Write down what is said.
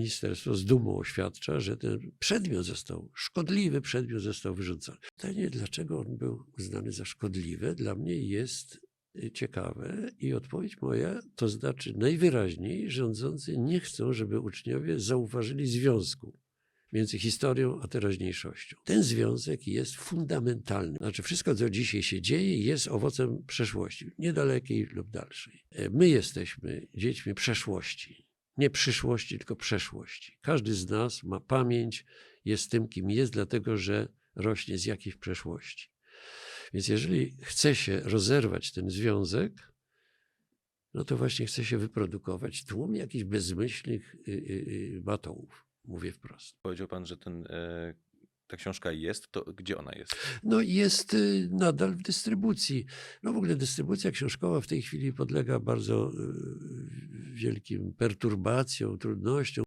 Ministerstwo z dumą oświadcza, że ten przedmiot został, szkodliwy przedmiot został wyrzucony. Pytanie, dlaczego on był uznany za szkodliwy, dla mnie jest y, ciekawe i odpowiedź moja to znaczy najwyraźniej rządzący nie chcą, żeby uczniowie zauważyli związku między historią a teraźniejszością. Ten związek jest fundamentalny. Znaczy wszystko, co dzisiaj się dzieje, jest owocem przeszłości, niedalekiej lub dalszej. E, My jesteśmy dziećmi przeszłości. Nie przyszłości, tylko przeszłości. Każdy z nas ma pamięć, jest tym, kim jest, dlatego że rośnie z jakiejś przeszłości. Więc jeżeli chce się rozerwać ten związek, no to właśnie chce się wyprodukować tłum jakichś bezmyślnych y, y, y, batołów. Mówię wprost. Powiedział pan, że ten, e, ta książka jest, to gdzie ona jest? No jest nadal w dystrybucji. No w ogóle dystrybucja książkowa w tej chwili podlega bardzo wielkim perturbacjom, trudnościom.